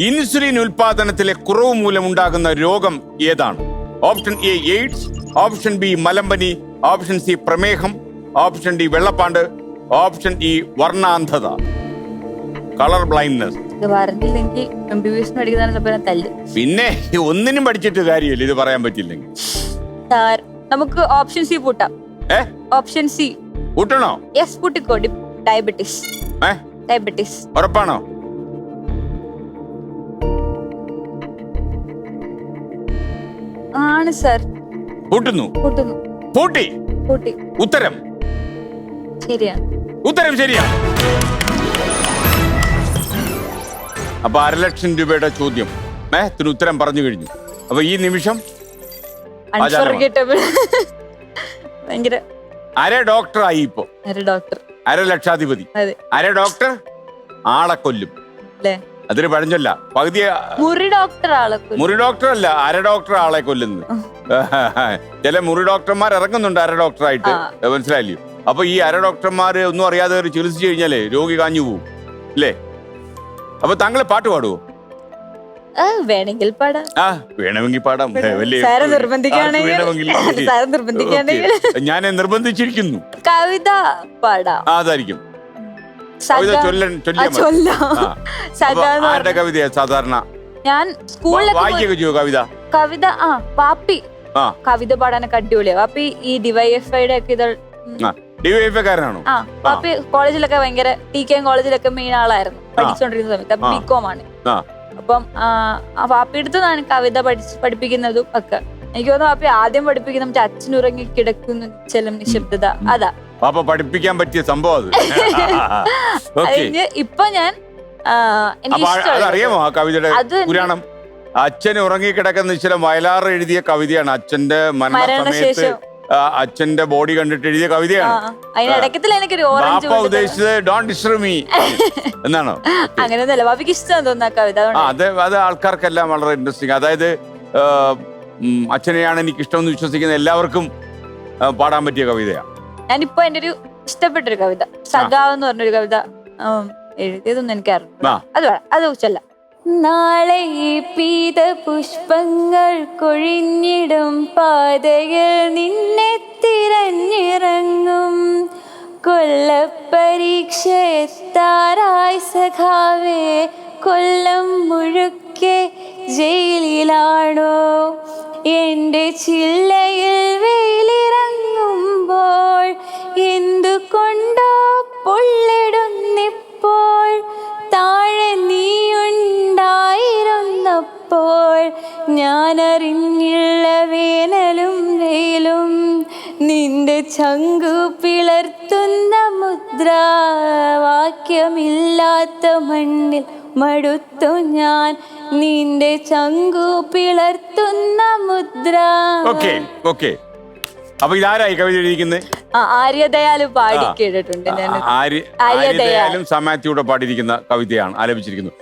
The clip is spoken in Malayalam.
ഇൻസുലിൻ ഉൽപാദനത്തിലെ കുറവ് മൂലമുണ്ടാകുന്ന രോഗം ഏതാണ്? Option A AIDS option B മലമ്പനി option C പ്രമേഹം ഓപ്ഷൻ ഡി വെള്ളപ്പാണ്ട് ഓപ്ഷൻ ഇ വർണാന്ധത. Colour blindness. പിന്നെ ഒന്നിനും പഠിച്ചിട്ട് കാര്യമില്ല ഇത് പറയാൻ പറ്റില്ലെങ്കിൽ. നമുക്ക് option C പൂട്ടാം. Option C. കൂട്ടണോ yes പൂട്ടിക്കോ ഡയബറ്റിസ്. ഡയബറ്റിസ്. ഉറപ്പാണോ? ആണ് സാർ. കൂട്ടുന്നു പൂട്ടുന്നു. പൂട്ടി. പൂട്ടി. ഉത്തരം. ശരിയാണ് ഉത്തരം ശരിയാ. അപ്പൊ അരലക്ഷം രൂപയുടെ ചോദ്യം. മേഹത്തിന് ഉത്തരം പറഞ്ഞു കഴിഞ്ഞു. അപ്പൊ ഈ നിമിഷം അര ഭയങ്കര അര ഡോക്ടറായി ഇപ്പൊ. ഒരു ഡോക്ടർ അര ലക്ഷാധിപതി. അതെ. അര ഡോക്ടർ ആളെ കൊല്ലും. അല്ലേ? അതൊരു പഴഞ്ചൊല്ല. പകുതി മുറി ഡോക്ടർ ആളെ മുറി ഡോക്ടർ അല്ല അര ഡോക്ടർ ആളെ കൊല്ലുന്നത് ചില മുറി ഡോക്ടർമാർ ഇറങ്ങുന്നുണ്ട് അര ഡോക്ടറായിട്ട്. മനസ്സിലായില്ലേ? അപ്പൊ ഈ അര ഡോക്ടർമാർ ഒന്നും അറിയാതെ ചികിത്സിച്ചു കഴിഞ്ഞാലേ രോഗി കാഞ്ഞു പോവും. അല്ലേ? അപ്പൊ താങ്കളെ പാട്ട് പാടുവോ? വേണമെങ്കിൽ പാടാം. ആ വേണമെങ്കിൽ പാടാം. നിർബന്ധിക്കുകയാണെങ്കിൽ. ഞാൻ നിർബന്ധിച്ചിരിക്കുന്നു. കവിത പാടാം. അതായിരിക്കും. ആരുടെ കവിതയാ സാധാരണ? ഞാൻ സ്കൂളിലൊക്കെ ചെയ്യോ കവിത? കവിത ആ പാപ്പി ആ. കവിത പാടാനൊക്കെ അടിപൊളിയാ. പാപ്പി ഈ ഡിവൈഎഫ്ഐയുടെ ഒക്കെ ഇത് ഡിവൈഎഫ്ഐക്കാരനാണോ ആ പാപ്പി കോളേജിലൊക്കെ ഭയങ്കര ടി കെ കോളേജിലൊക്കെ മെയിൻ ആളായിരുന്നു. പഠിച്ചുകൊണ്ടിരുന്ന സമയത്ത്. ബികോം ആണ്. അപ്പം ആ, ആ പാപ്പി അടുത്താണ് കവിത പഠിച്ച് പഠിപ്പിക്കുന്നതും ഒക്കെ. എനിക്ക് തോന്നുന്നു പാപ്പി ആദ്യം പഠിപ്പിക്കുന്ന മറ്റേ അച്ഛനുറങ്ങി കിടക്കുന്നു ചില നിശബ്ദത. അതാ. പാപ്പ പഠിപ്പിക്കാൻ പറ്റിയ സംഭവം അത്. ഓക്കെ ഇപ്പൊ ഞാൻ ആ, എനിക്ക് അപ്പൊ ആ- ഇഷ്ടമുള്ളത് അതറിയാമോ ആ കവിതയുടെ അത് പുരാണം? അച്ഛൻ ഉറങ്ങിക്കിടക്കുന്ന ചില വയലാർ എഴുതിയ കവിതയാണ്. അച്ഛന്റെ മരണസമയത്ത് മരണശേഷം. ആ, അച്ഛന്റെ ബോഡി കണ്ടിട്ട് എഴുതിയ ആ, കവിതയാണ് അതിന് ഇടയ്ക്കത്തിൽ എനിക്കൊരു ഓറഞ്ച് പാപ്പ ഉദ്ദേശിച്ചത് ഡോണ്ട് ഡിസ്റ്റർബ് മീ എന്നാണോ? അങ്ങനെയൊന്നുമല്ല പാപ്പിക്ക് ഇഷ്ടം തോന്നുന്നു ആ കവിത. ആ അതുകൊണ്ട് അത് അത് ആൾക്കാർക്കെല്ലാം വളരെ ഇൻട്രസ്റ്റിംഗ് അതായത് ആ, ഉം, അച്ഛനെയാണ് എനിക്ക് ഇഷ്ടമെന്ന് വിശ്വസിക്കുന്ന എല്ലാവർക്കും ആ, പാടാൻ പറ്റിയ കവിതയാണ്. ഞാനിപ്പോ എന്റെ ഒരു ഇഷ്ടപ്പെട്ടൊരു കവിത സഖാവ് എന്ന് പറഞ്ഞൊരു കവിത എഴുതിയതൊന്നും എനിക്ക് അറിയില്ല അത് വേണം. അത് ചൊല്ല നാളെ ഈ പീത പുഷ്പങ്ങൾ കൊഴിഞ്ഞിടും പാതയിൽ നിന്നെ തിരഞ്ഞിറങ്ങും. കൊല്ലപ്പരീക്ഷ എത്താറായി സഖാവേ കൊല്ലം മുഴുക്കെ ജയിലിലാണോ? എന്റെ ചില്ലയിൽ ഞാൻ വേനലും വെയിലും നിന്റെ ചങ്കു പിളർത്തുന്ന മുദ്രാവാക്യമില്ലാത്ത മണ്ണിൽ മടുത്തു ഞാൻ. നിന്റെ ചങ്കു പിളർത്തുന്ന മുദ്ര ഓക്കെ ഓക്കെ. അപ്പൊ ഇതാരായി കവിത എഴുതിയിരിക്കുന്നത് ആ, ആര്യദയാൽ പാടി. കേട്ടിട്ടുണ്ട് ഞാൻ ആര്യ ആര്യ ആര്യദയാലും. സമാറ്റിയുടെ പാടിയിരിക്കുന്ന കവിതയാണ് ആലപിച്ചിരിക്കുന്നത്